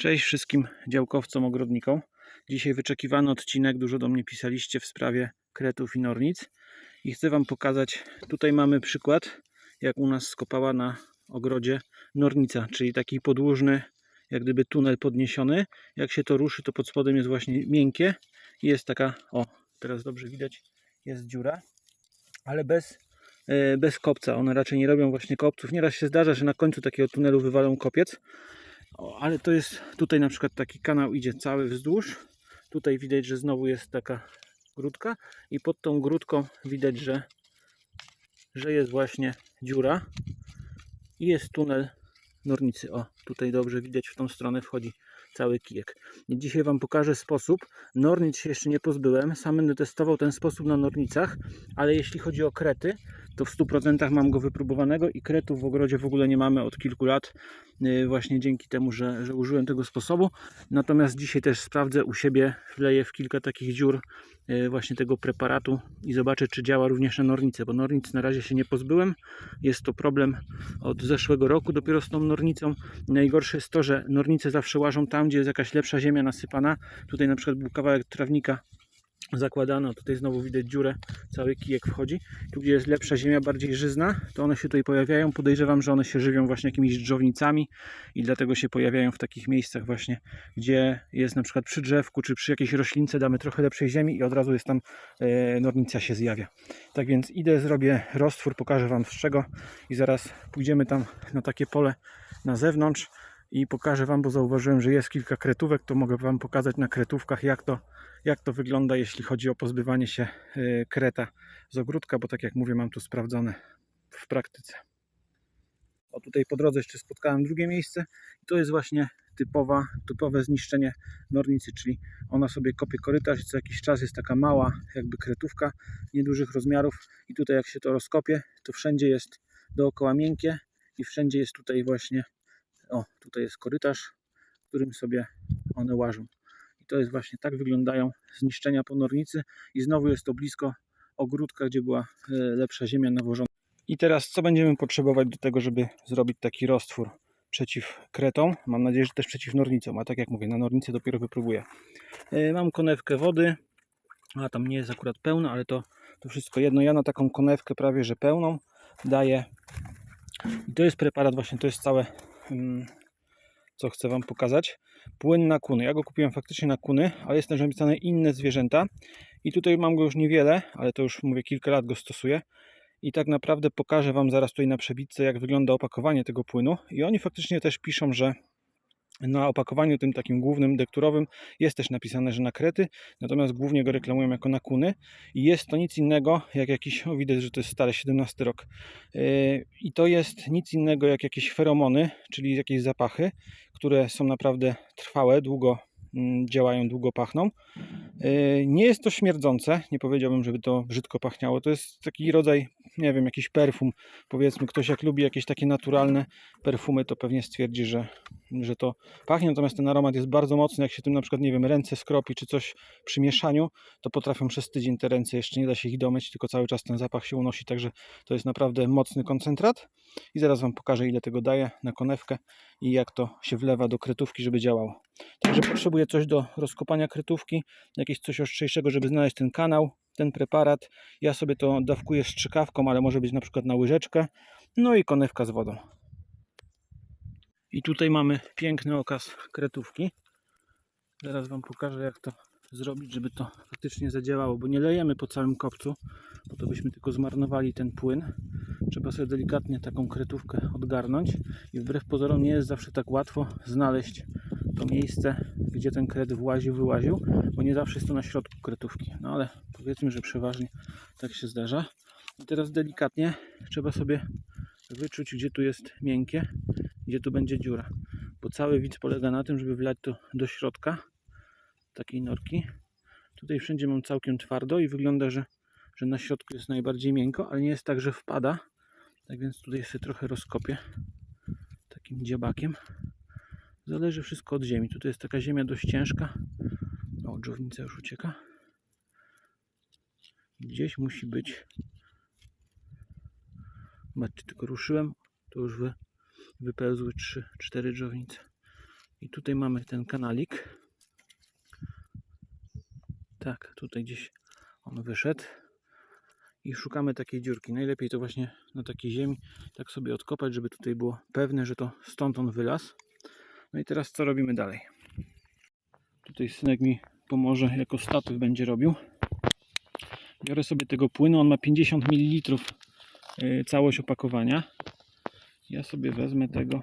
Cześć wszystkim działkowcom, ogrodnikom. Dzisiaj wyczekiwany odcinek, dużo do mnie pisaliście w sprawie kretów i nornic. I chcę Wam pokazać, tutaj mamy przykład, jak u nas skopała na ogrodzie nornica, czyli taki podłużny, jak gdyby tunel podniesiony. Jak się to ruszy, to pod spodem jest właśnie miękkie i jest taka, o, teraz dobrze widać, jest dziura, ale bez, e, bez kopca. One raczej nie robią właśnie kopców. Nieraz się zdarza, że na końcu takiego tunelu wywalą kopiec, ale to jest tutaj na przykład taki kanał idzie cały wzdłuż. Tutaj widać, że znowu jest taka grudka i pod tą grudką widać, że, że jest właśnie dziura i jest tunel nornicy. O, tutaj dobrze widać, w tą stronę wchodzi cały kijek. Dzisiaj Wam pokażę sposób. Nornic się jeszcze nie pozbyłem. Sam będę testował ten sposób na nornicach, ale jeśli chodzi o krety, to w 100% mam go wypróbowanego i kretów w ogrodzie w ogóle nie mamy od kilku lat. yy, Właśnie dzięki temu, że, że użyłem tego sposobu. Natomiast dzisiaj też sprawdzę u siebie, wleję w kilka takich dziur yy, właśnie tego preparatu i zobaczę, czy działa również na nornicę, bo nornic na razie się nie pozbyłem. Jest to problem od zeszłego roku dopiero z tą nornicą. Najgorsze jest to, że nornice zawsze łażą tam, gdzie jest jakaś lepsza ziemia nasypana. Tutaj na przykład był kawałek trawnika zakładano, tutaj znowu widać dziurę, cały kijek wchodzi. Tu gdzie jest lepsza ziemia, bardziej żyzna, to one się tutaj pojawiają. Podejrzewam, że one się żywią właśnie jakimiś drzownicami i dlatego się pojawiają w takich miejscach właśnie, gdzie jest na przykład przy drzewku, czy przy jakiejś roślince damy trochę lepszej ziemi i od razu jest tam e, nornica się zjawia. Tak więc idę, zrobię roztwór, pokażę Wam z czego i zaraz pójdziemy tam na takie pole na zewnątrz i pokażę Wam, bo zauważyłem, że jest kilka kretówek, to mogę Wam pokazać na kretówkach, jak to, jak to wygląda, jeśli chodzi o pozbywanie się y, kreta z ogródka, bo tak jak mówię, mam tu sprawdzone w praktyce. O tutaj po drodze jeszcze spotkałem drugie miejsce i to jest właśnie typowa, typowe zniszczenie nornicy, czyli ona sobie kopie korytarz i co jakiś czas jest taka mała jakby kretówka niedużych rozmiarów i tutaj jak się to rozkopie, to wszędzie jest dookoła miękkie i wszędzie jest tutaj właśnie o, tutaj jest korytarz, w którym sobie one łażą. I to jest właśnie tak wyglądają zniszczenia po nornicy i znowu jest to blisko ogródka, gdzie była e, lepsza ziemia nawożona. I teraz co będziemy potrzebować do tego, żeby zrobić taki roztwór przeciw kretom? Mam nadzieję, że też przeciw nornicom, a tak jak mówię, na nornicy dopiero wypróbuję. E, Mam konewkę wody, a tam nie jest akurat pełna, ale to, to wszystko jedno. Ja na taką konewkę prawie, że pełną daję. I to jest preparat właśnie, to jest całe co chcę Wam pokazać. Płyn na kuny. Ja go kupiłem faktycznie na kuny, ale jest też napisane inne zwierzęta. I tutaj mam go już niewiele, ale to już mówię kilka lat go stosuję. I tak naprawdę pokażę Wam zaraz tutaj na przebitce, jak wygląda opakowanie tego płynu. I oni faktycznie też piszą, że na opakowaniu tym takim głównym dekturowym jest też napisane, że na krety, natomiast głównie go reklamują jako na kuny. I jest to nic innego jak jakiś, o widać, że to jest stary 17 rok. Yy, i to jest nic innego jak jakieś feromony, czyli jakieś zapachy, które są naprawdę trwałe, długo działają, długo pachną. Yy, Nie jest to śmierdzące, nie powiedziałbym, żeby to brzydko pachniało. To jest taki rodzaj, nie wiem, jakiś perfum. Powiedzmy, ktoś jak lubi jakieś takie naturalne perfumy, to pewnie stwierdzi, że, że to pachnie. Natomiast ten aromat jest bardzo mocny. Jak się tym na przykład, nie wiem, ręce skropi czy coś przy mieszaniu, to potrafią przez tydzień te ręce, jeszcze nie da się ich domyć, tylko cały czas ten zapach się unosi. Także to jest naprawdę mocny koncentrat. I zaraz Wam pokażę, ile tego daję na konewkę i jak to się wlewa do kretówki, żeby działało. Także potrzebuję coś do rozkopania kretówki, jakieś coś ostrzejszego, żeby znaleźć ten kanał, ten preparat. Ja sobie to dawkuję strzykawką, ale może być na przykład na łyżeczkę. No i konewka z wodą. I tutaj mamy piękny okaz kretówki. Zaraz Wam pokażę, jak to zrobić, żeby to faktycznie zadziałało, bo nie lejemy po całym kopcu, bo to byśmy tylko zmarnowali ten płyn. Trzeba sobie delikatnie taką kretówkę odgarnąć i wbrew pozorom nie jest zawsze tak łatwo znaleźć miejsce, gdzie ten kret właził, wyłaził, bo nie zawsze jest to na środku kretówki. No ale powiedzmy, że przeważnie tak się zdarza. I teraz delikatnie trzeba sobie wyczuć, gdzie tu jest miękkie, gdzie tu będzie dziura. Bo cały widz polega na tym, żeby wlać to do środka takiej norki. Tutaj wszędzie mam całkiem twardo i wygląda, że, że na środku jest najbardziej miękko, ale nie jest tak, że wpada. Tak więc tutaj sobie trochę rozkopię takim dziebakiem. Zależy wszystko od ziemi. Tutaj jest taka ziemia dość ciężka. O, dżownica już ucieka. Gdzieś musi być. Zobaczcie, tylko ruszyłem, to już wy, wypełzły 3-4 dżownice. I tutaj mamy ten kanalik. Tak, tutaj gdzieś on wyszedł. I szukamy takiej dziurki. Najlepiej to właśnie na takiej ziemi tak sobie odkopać, żeby tutaj było pewne, że to stąd on wylazł. No i teraz co robimy dalej? Tutaj synek mi pomoże, jako statyw będzie robił. Biorę sobie tego płynu, on ma 50 ml y, całość opakowania. Ja sobie wezmę tego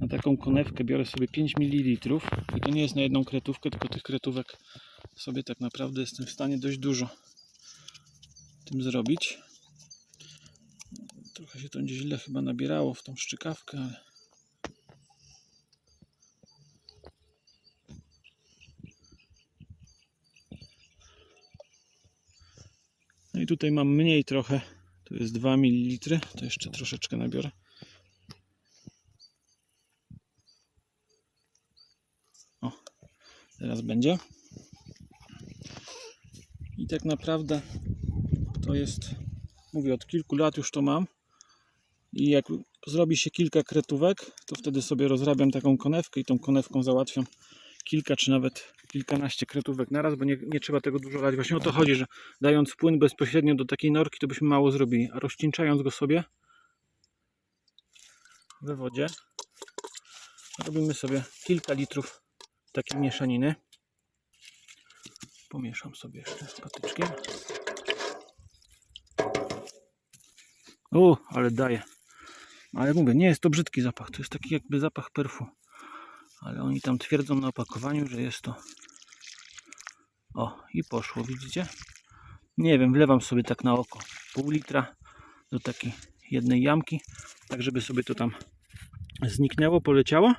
na taką konewkę, biorę sobie 5 ml i to nie jest na jedną kretówkę, tylko tych kretówek sobie tak naprawdę jestem w stanie dość dużo tym zrobić. Trochę się to źle chyba nabierało w tą szczykawkę, ale tutaj mam mniej trochę. Tu jest 2 ml. To jeszcze troszeczkę nabiorę. O, teraz będzie. I tak naprawdę to jest, mówię, od kilku lat już to mam. I jak zrobi się kilka kretówek, to wtedy sobie rozrabiam taką konewkę i tą konewką załatwiam kilka czy nawet kilkanaście kretówek naraz, bo nie, nie trzeba tego dużo lać. Właśnie o to chodzi, że dając płyn bezpośrednio do takiej norki, to byśmy mało zrobili. A rozcieńczając go sobie we wodzie, robimy sobie kilka litrów takiej mieszaniny. Pomieszam sobie jeszcze z patyczkiem. O, ale daje. Ale mówię, nie jest to brzydki zapach, to jest taki jakby zapach perfum. Ale oni tam twierdzą na opakowaniu, że jest to. O, i poszło, widzicie? Nie wiem, wlewam sobie tak na oko pół litra do takiej jednej jamki, tak żeby sobie to tam zniknęło, poleciało.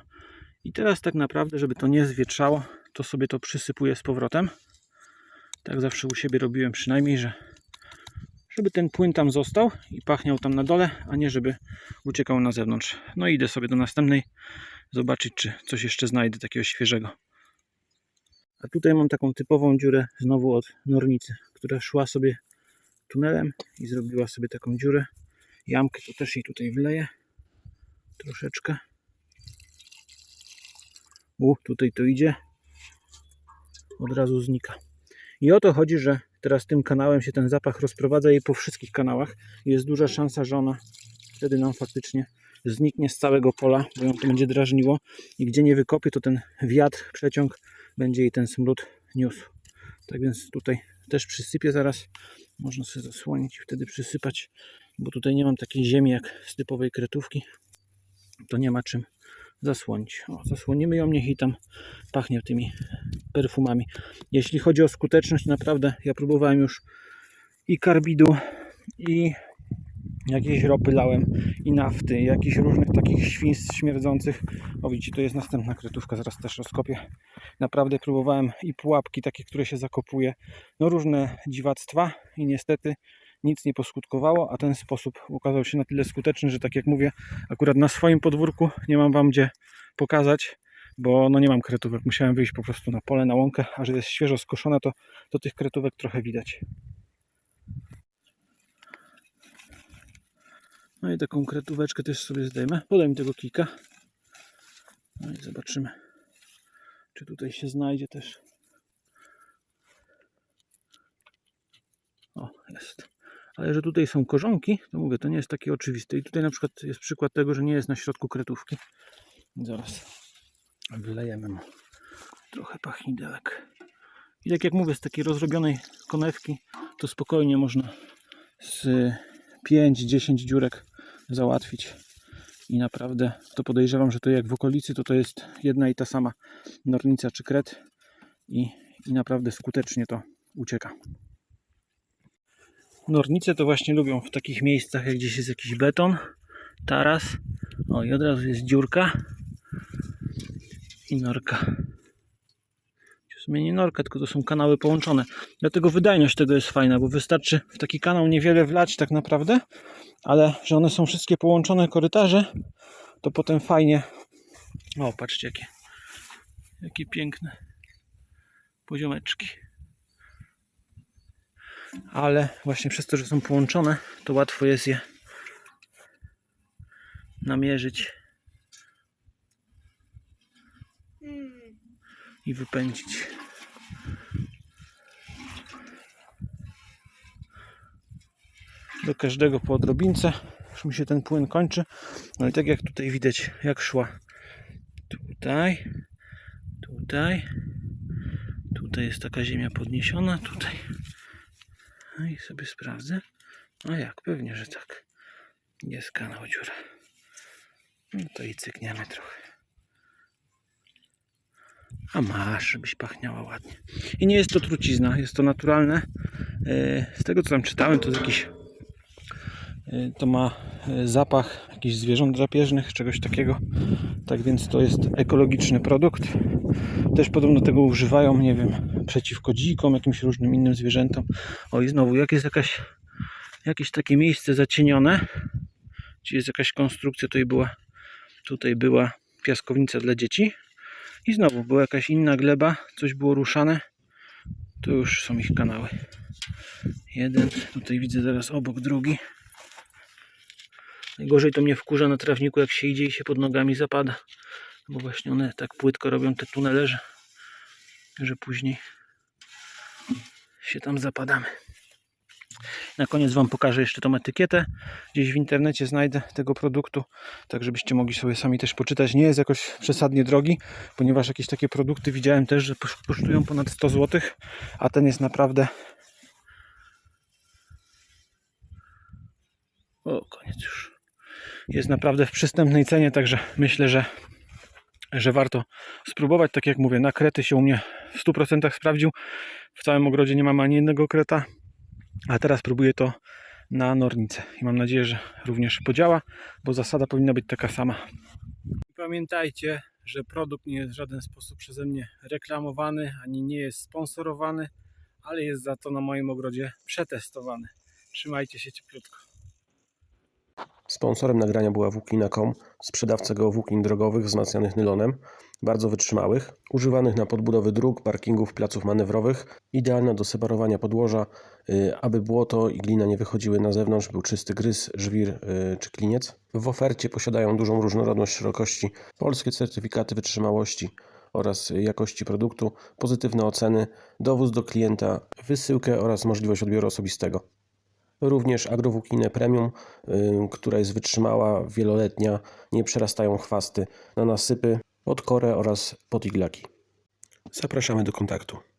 I teraz tak naprawdę, żeby to nie zwietrzało, to sobie to przysypuję z powrotem. Tak zawsze u siebie robiłem przynajmniej, że żeby ten płyn tam został i pachniał tam na dole, a nie żeby uciekał na zewnątrz. No i idę sobie do następnej zobaczyć, czy coś jeszcze znajdę takiego świeżego. A tutaj mam taką typową dziurę znowu od nornicy, która szła sobie tunelem i zrobiła sobie taką dziurę. Jamkę to też jej tutaj wleję. Troszeczkę. U, tutaj to idzie. Od razu znika. I o to chodzi, że teraz tym kanałem się ten zapach rozprowadza jej po wszystkich kanałach. Jest duża szansa, że ona wtedy nam faktycznie zniknie z całego pola, bo ją to będzie drażniło i gdzie nie wykopie, to ten wiatr, przeciąg będzie jej ten smród niósł. Tak więc tutaj też przysypię zaraz. Można sobie zasłonić i wtedy przysypać, bo tutaj nie mam takiej ziemi jak z typowej kretówki. To nie ma czym zasłonić. O, zasłonimy ją, niech i tam pachnie tymi perfumami. Jeśli chodzi o skuteczność, naprawdę ja próbowałem już i karbidu, i jakieś ropy lałem, i nafty, i jakichś różnych takich świństw śmierdzących. O widzicie, to jest następna kretówka, zaraz też rozkopię. Naprawdę próbowałem i pułapki takie, które się zakopuje, no różne dziwactwa i niestety nic nie poskutkowało, a ten sposób okazał się na tyle skuteczny, że tak jak mówię, akurat na swoim podwórku nie mam Wam gdzie pokazać, bo no nie mam kretówek. Musiałem wyjść po prostu na pole, na łąkę, a że jest świeżo skoszone, to, to tych kretówek trochę widać. No i taką kretóweczkę też sobie zdejmę. Podaj mi tego kilka. No i zobaczymy, czy tutaj się znajdzie też. O, jest. Ale że tutaj są korzonki, to mówię, to nie jest takie oczywiste. I tutaj na przykład jest przykład tego, że nie jest na środku kretówki. Zaraz wylejemy mu trochę pachnidełek. I tak jak mówię, z takiej rozrobionej konewki to spokojnie można z 5-10 dziurek załatwić. I naprawdę to podejrzewam, że to jak w okolicy, to to jest jedna i ta sama nornica czy kret. I, i naprawdę skutecznie to ucieka. Nornice to właśnie lubią w takich miejscach, jak gdzieś jest jakiś beton, taras. O i od razu jest dziurka i norka. W sumie nie norka, tylko to są kanały połączone. Dlatego wydajność tego jest fajna, bo wystarczy w taki kanał niewiele wlać tak naprawdę, ale że one są wszystkie połączone korytarze, to potem fajnie. O, patrzcie jakie, jakie piękne poziomeczki. Ale właśnie przez to, że są połączone, to łatwo jest je namierzyć i wypędzić. Do każdego po odrobince. Już mi się ten płyn kończy. No i tak jak tutaj widać, jak szła. Tutaj, tutaj, tutaj jest taka ziemia podniesiona, tutaj. No i sobie sprawdzę. A jak? Pewnie, że tak. Jest kanał dziura. No to i cykniemy trochę. A masz, żebyś pachniała ładnie. I nie jest to trucizna, jest to naturalne. E, Z tego co tam czytałem, to jest jakiś. e, To ma e, zapach jakichś zwierząt drapieżnych, czegoś takiego. Tak więc to jest ekologiczny produkt. Też podobno tego używają, nie wiem, przeciwko dzikom, jakimś różnym innym zwierzętom. O i znowu, jak jest jakaś, jakieś takie miejsce zacienione, gdzie jest jakaś konstrukcja, tutaj była, tutaj była piaskownica dla dzieci. I znowu była jakaś inna gleba, coś było ruszane. Tu już są ich kanały. Jeden, tutaj widzę zaraz obok drugi. Najgorzej to mnie wkurza na trawniku, jak się idzie i się pod nogami zapada. Bo właśnie one tak płytko robią te tunele, że, że później się tam zapadamy. Na koniec Wam pokażę jeszcze tą etykietę. Gdzieś w internecie znajdę tego produktu, tak żebyście mogli sobie sami też poczytać. Nie jest jakoś przesadnie drogi, ponieważ jakieś takie produkty widziałem też, że kosztują ponad 100 zł, a ten jest naprawdę... O, koniec już. Jest naprawdę w przystępnej cenie, także myślę, że, że warto spróbować. Tak jak mówię, na krety się u mnie w 100% sprawdził. W całym ogrodzie nie mam ani jednego kreta, a teraz próbuję to na nornicę i mam nadzieję, że również podziała, bo zasada powinna być taka sama. Pamiętajcie, że produkt nie jest w żaden sposób przeze mnie reklamowany, ani nie jest sponsorowany, ale jest za to na moim ogrodzie przetestowany. Trzymajcie się cieplutko. Sponsorem nagrania była Włókina.com, sprzedawca geowłókin drogowych wzmacnianych nylonem, bardzo wytrzymałych, używanych na podbudowy dróg, parkingów, placów manewrowych, idealna do separowania podłoża, y, aby błoto i glina nie wychodziły na zewnątrz, był czysty gryz, żwir y, czy kliniec. W ofercie posiadają dużą różnorodność szerokości, polskie certyfikaty wytrzymałości oraz jakości produktu, pozytywne oceny, dowóz do klienta, wysyłkę oraz możliwość odbioru osobistego. Również agrowłókinę premium, y, która jest wytrzymała, wieloletnia, nie przerastają chwasty na nasypy, pod korę oraz pod iglaki. Zapraszamy do kontaktu.